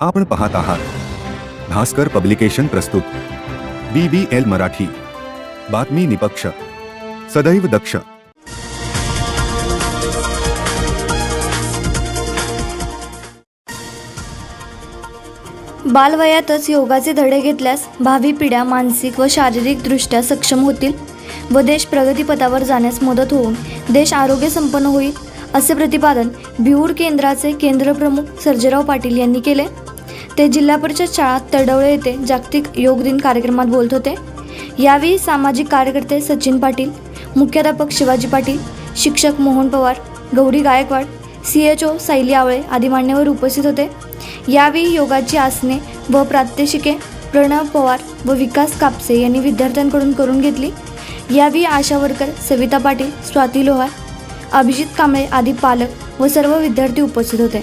आपण पाहत आहात. भास्कर पब्लिकेशन प्रस्तुत. B B L Marathi. बातमी निपक्ष. सदैव दक्ष. बालवयातच योगाचे धडे घेतल्यास भावी पिढ्या मानसिक व शारीरिकदृष्ट्या सक्षम होतील व देश प्रगतीपथावर जाण्यास मदत होऊन देश आरोग्य संपन्न होईल. असे प्रतिपादन बिहूड केंद्राचे केंद्रप्रमुख सर्जेराव पाटील यांनी केले. ते जिल्हा परिषद शाळा तडवळे येथे जागतिक योग दिन कार्यक्रमात बोलत होते. यावेळी सामाजिक कार्यकर्ते सचिन पाटील मुख्याध्यापक शिवाजी पाटील शिक्षक Mohan Pawar Gauri Gaikwad C H O Sayali Awale आदी मान्यवर उपस्थित होते. यावेळी योगाची आसने व प्रात्यक्षिके प्रणव पवार व विकास कापसे यांनी विद्यार्थ्यांकडून करून घेतली. यावेळी आशा वर्कर सविता पाटील स्वाती लोहार अभिजित कांबळे आदी पालक व सर्व विद्यार्थी उपस्थित होते.